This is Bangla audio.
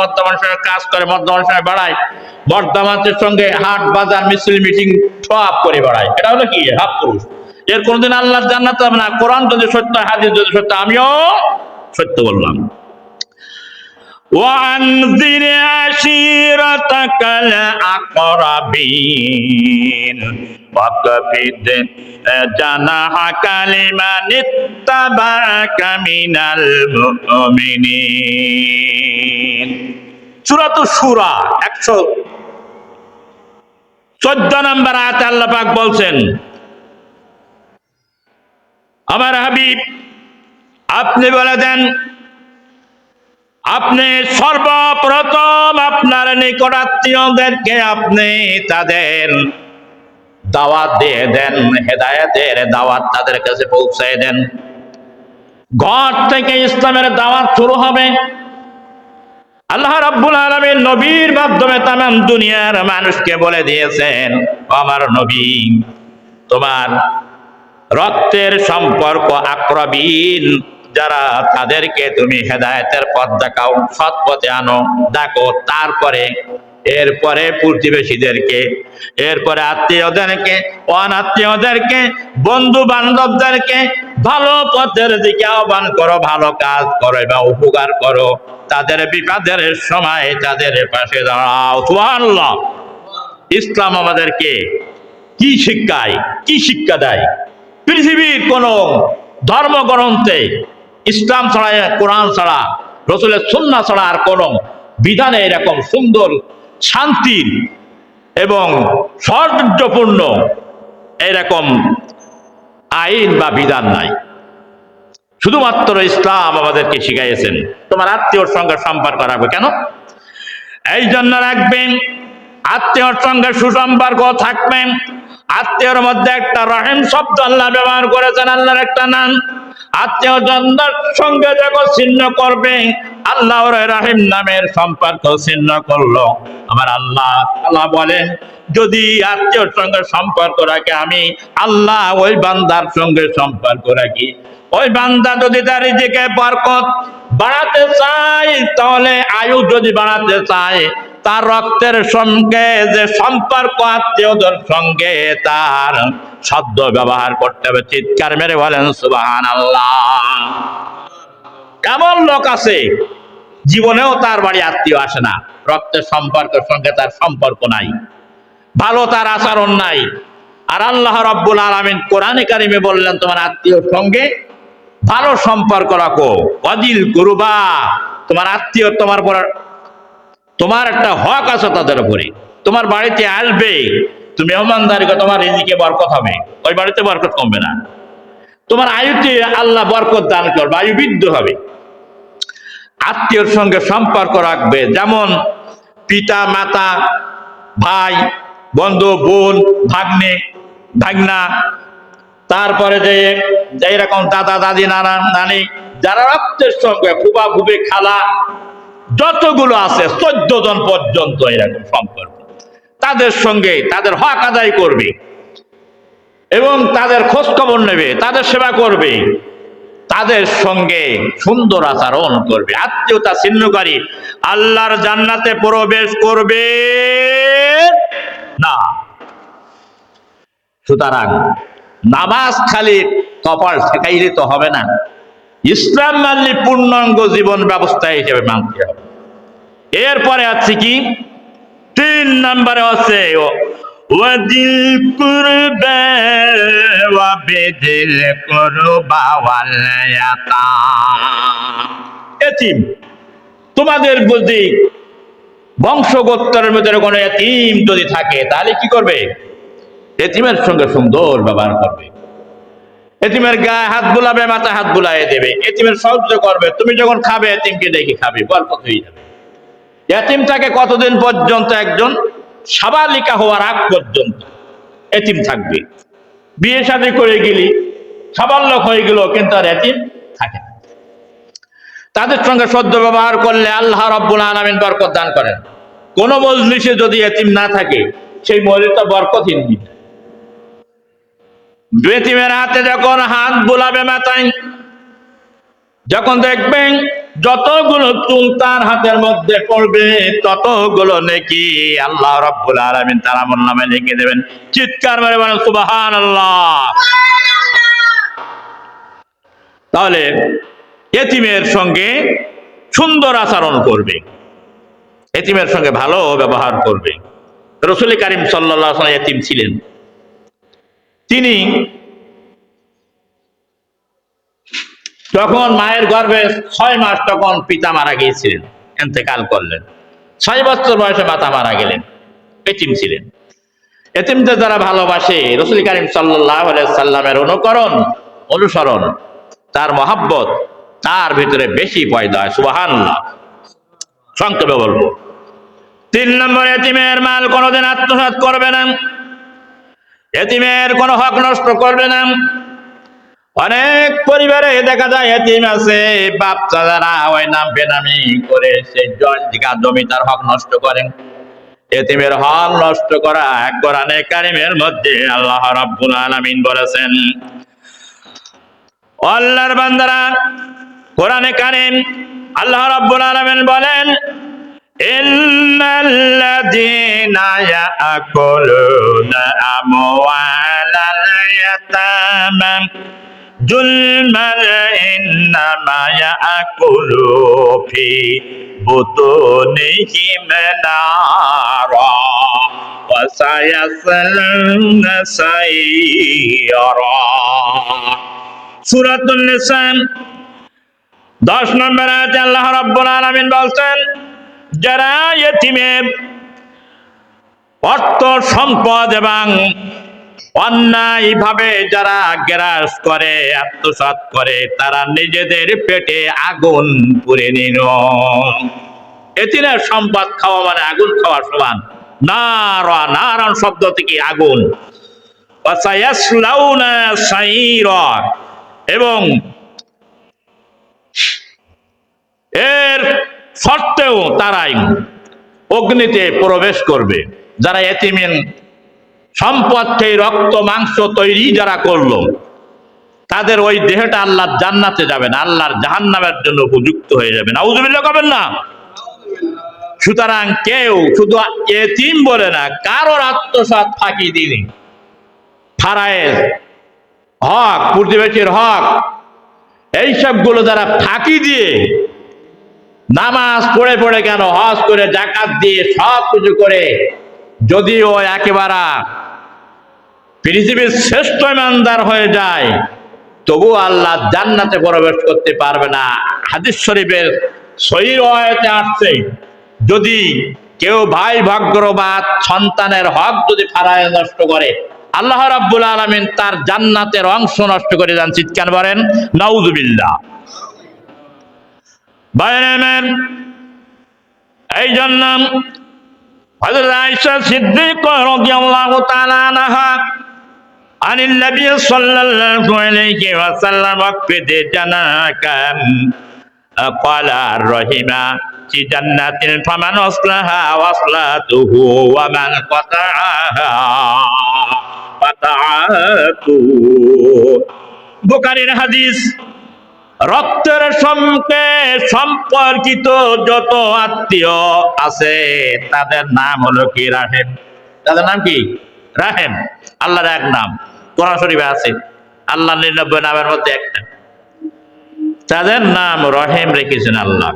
বর্তমান সরকার কাজ করে, বর্তমান সরকার বাড়ায় বর্তমানের সঙ্গে হাট, বাজার, মিছিল, মিটিং সব করে বাড়ায়। এটা হলো কি? হাফ পুরুষ। এর কোনদিন আল্লাহ জান্নাত হবে না। কোরআন যদি সত্য, হাদিস যদি সত্য, আমিও সত্য বললাম। وأنذر عشيرتك الأقربين وكفد جناحك لمن اتبعك من المؤمنين সূরাত সূরা একশো চোদ্দ নম্বর আয়াতে আল্লাহ পাক বলছেন আমার হাবিব আপনি বলে দেন আপনি সর্বপ্রথম আপনার নিকটাত্মীয়দেরকে আপনি তাদের দাওয়াত দিয়ে দেন, হেদায়েতের দাওয়াত তাদের কাছে পৌঁছায় দেন। ঘর থেকে ইসলামের দাওয়াত শুরু হবে। আল্লাহ রাব্বুল আলামিন নবীর মাধ্যমে তামাম দুনিয়ার মানুষকে বলে দিয়েছেন আমার নবী, তোমার রক্তের সম্পর্ক আক্রবীন যারা তাদেরকে তুমি হেদায়েতের পথ দেখাও, সৎ পথে আনো ডাকো তারপরে, এরপরে প্রতিবেশীদেরকে, এরপরে আত্মীয়দেরকে, অনাত্মীয়দেরকে বন্ধু বান্ধবদেরকে ভালো পথের দিকে আহ্বান করো, ভালো কাজ করো বা উপকার করো। তাদের বিপদের সময় তাদের পাশে দাঁড়াও। সুবহানাল্লাহ। ইসলাম আমাদেরকে কি শিক্ষায়, কি শিক্ষা দেয়? পৃথিবীর কোন ধর্মগ্রন্থে ইসলাম ছাড়া, কোরআন ছাড়া, রসুলের সুন্না ছাড়া আর কোন বিধানে এরকম সুন্দর শান্তির এবং সৌন্দর্যপূর্ণ এরকম আইন বা বিধান নাই। শুধুমাত্র ইসলাম আমাদেরকে শিখাইয়েছেন। তোমার আত্মীয়র সঙ্গে সম্পর্ক রাখবে কেন? এই জন্য রাখবেন, আত্মীয়র সঙ্গে সুসম্পর্ক থাকবেন। আত্মীয়র মধ্যে একটা রহিম শব্দ আল্লাহ ব্যবহার করেছেন, আল্লাহর একটা নাম। সঙ্গে যখন ছিন্ন করবে আল্লাহ রাহিম নামের সম্পর্ক ছিন্ন করল। আমার আল্লাহ আল্লাহ যদি সঙ্গে সম্পর্ক রাখে আমি, আল্লাহ ওই বান্দার সঙ্গে সম্পর্ক রাখি। ওই বান্দা যদি তার নিজেকে বরকত বাড়াতে চায়, তাহলে আয়ু যদি বাড়াতে চায়, তার রক্তের সঙ্গে যে সম্পর্ক আত্মীয়দের সঙ্গে তার শব্দ ব্যবহার করতে হবে, চিৎকার মেরে বলেন সুবাহান আল্লাহ এমন লোক আছে, জীবনেও তার বাড়ি আত্মীয় আসে না, রক্তের সম্পর্কের সঙ্গে তার সম্পর্ক নাই, ভালো তার আচরণ নাই। আর আল্লাহ রব্বুল আলমিন কোরআনে কারিমে বললেন, তোমার আত্মীয়র সঙ্গে ভালো সম্পর্ক রাখো। অদিল কুরুবা, তোমার আত্মীয় তোমার পর তোমার একটা হক আছে তাদের উপরে। তোমার বাড়িতে আসবে তুমি মেহমানদারিকে তোমার রিজিকে বরকত হবে। ওই বাড়িতে বরকত কমবে না। তোমার আয়ুতে আল্লাহ বরকত দান করবে, আয়ু বৃদ্ধ হবে। আত্মীয়র সঙ্গে সম্পর্ক রাখবে, যেমন পিতা, মাতা, ভাই, বন্ধু, বোন, ভাগ্নে, ভাগনা। তারপরে যে এরকম দাদা, দাদি, নানা, নানি, যারা রক্তের সঙ্গে ফুবা ফুবে খালা, যতগুলো আছে চোদ্দ জন পর্যন্ত এরকম সম্পর্ক। তাদের সঙ্গে তাদের হক আদায় করবে এবং তাদের খোঁজ খবর নেবে, তাদের সেবা করবে, তাদের সঙ্গে সুন্দর আচরণ করবে। আত্মীয়তা ছিন্নকারী, আল্লাহর জান্নাতে প্রবেশ করবে না। সুতরাং নামাজ খালি কপাল ঠেকাইলে তো হবে না। ইসলাম মানলে পূর্ণাঙ্গ জীবন ব্যবস্থা হিসেবে মানতে হবে। এরপরে আছে কি? তিন নম্বরে আছে ওয়া বিদিল কুরবা ইয়াতাম এতিম, তোমাদের যদি বংশগোত্রের মধ্যে কোনো এতিম যদি থাকে, তাহলে কি করবে? এতিমের সঙ্গে সুন্দর ব্যবহার করবে। এতিমের গায়ে হাত বুলাবে মাথা হাত বুলাইয়ে দেবে। এতিমের সাহায্য করবে। তুমি যখন খাবে, এতিমকে দেখে খাবে, গল্প হয়ে যাবে। এতিম থাকে কতদিন পর্যন্ত একজন সাবালিকা হওয়ার আগ পর্যন্ত এতিম থাকবে? বিয়ে শাদী করে গেলি সাবাল্যক হয়ে গেল কিন্তু আর এতিম থাকে না। তাদের সঙ্গে সদ্য ব্যবহার করলে আল্লাহ রব্বুল আলমিন বরকত দান করেন। কোন মজলিসে যদি এতিম না থাকে, সেই মজলিসটা বরকতহীন বেতিমের হাতে যখন হাত বোলাবে মাথায়, যখন দেখবেন যতগুলো চুল তার হাতের মধ্যে পড়বে, ততগুলো নেকি আল্লাহ রব্বুল আলামিন তার আমল নামে লিখে দেবেন। চিৎকার মেরে বলেন, সুবহানাল্লাহ। তাহলে এতিমের সঙ্গে সুন্দর আচরণ করবে। এতিমের সঙ্গে ভালো ব্যবহার করবে। রসুল করিম সাল্লাহ এতিম ছিলেন। তিনি তখন মায়ের গর্ভে ছয় মাস তখন পিতা মারা গিয়েছিলেন এতেকাল করলেন। ছয় বছর বয়সে মাতা মারা গেলেন, এতিম ছিলেন। এতিমদের যারা ভালোবাসে, রসুল করিম সাল্লামের অনুকরণ, অনুসরণ, তার মহাব্বত, তার ভিতরে বেশি পয়দা হয় সুবাহান সংক্ষেপে বলব। তিন নম্বর, এতিমের মাল কোনোদিন আত্মসাৎ করবে না। এতিমের কোনো হক নষ্ট করবে না। অনেক পরিবারে দেখা যায় এতিম আছে বাপ চাচারা ওই নাম বেনামি করে সেই জায়গা জমি তার হক নষ্ট করেন। এতিমের হক নষ্ট করা এক কোরআনে কারিমের মধ্যে আল্লাহ রাব্বুল আলামিন বলেছেন, আল্লাহর বান্দারা কোরআনে কারিম আল্লাহ রাব্বুল আলামিন বলেন, ইন্নাল্লাযীনা ইয়াকুলুনা আমওয়ালাল ইয়াতামা। যুলমান ইন্নামা ইয়াকুলু ফি বুতুনিহিম নারা ওয়া নম্বর আয়াতে আল্লাহ রাব্বুল আলামিন বলছেন, যারা ইয়েতিমের অর্থ, সম্পদ এবং অন্যায়ভাবে যারা গ্রাস করে, আত্মসাৎ করে, তারা নিজেদের পেটে আগুন পুড়ে নিল। এতিনের সম্পদ খাওয়া মানে আগুন খাওয়া সমান। নারা নারায়ণ শব্দ থেকে আগুন। এবং এর সত্ত্বেও তারাই অগ্নিতে প্রবেশ করবে। যারা এতিমিন সম্পদ খেয়ে রক্ত, মাংস তৈরি যারা করল, তাদের ওই দেহটা আল্লাহর জান্নাতে যাবে না, আল্লাহর জাহান্নামের জন্য উপযুক্ত হয়ে যাবে না। উজুবিল্লা করবেন না? সুতরাং কেউ শুধু এতিম বলে না, কারোর আত্মসাৎ ফাঁকি দিনি ফারায়ের হক, প্রতিবেশীর হক, এইসবগুলো যারা ফাঁকি দিয়ে নামাজ পড়ে পড়ে কেন, হজ করে জাকাত দিয়ে সব কিছু করে, যদিও একেবারে পৃথিবীর শ্রেষ্ঠ ইমানদার হয়ে যায় তবু আল্লাহ জান্নাতে প্রবেশ করতে পারবে না। হাদিস শরীফের সহি রয়েতে আসছে, যদি কেউ ভাই ভাগ্যবাদ সন্তানের হক যদি ফারায় নষ্ট করে, আল্লাহ রাব্বুল আলামিন তার জান্নাতের অংশ নষ্ট করে যান চিৎকার বলেন নাউজুবিল্লাহ। বাইরেমেন এই জন্য হযরত আয়েশা সিদ্দিকা রাদিয়াল্লাহু তাআলা আনহা عن النبي صلى الله عليه وسلم وقفد جناك قال الرحمة في جنة فمن أصلها وصلته ومن قطعها قطعته বুকারির হাদিস রক্তের সঙ্গে সম্পর্কিত যত আত্মীয় আছে তাদের নাম হলো কি রাহেম তাদের নাম কি রাহেম আল্লাহর এক নাম কোরআন শরীফে আছে। আল্লাহ নিরানব্বই নামের মধ্যে একটা। তাদের নাম রহেম রেখেছেন আল্লাহ।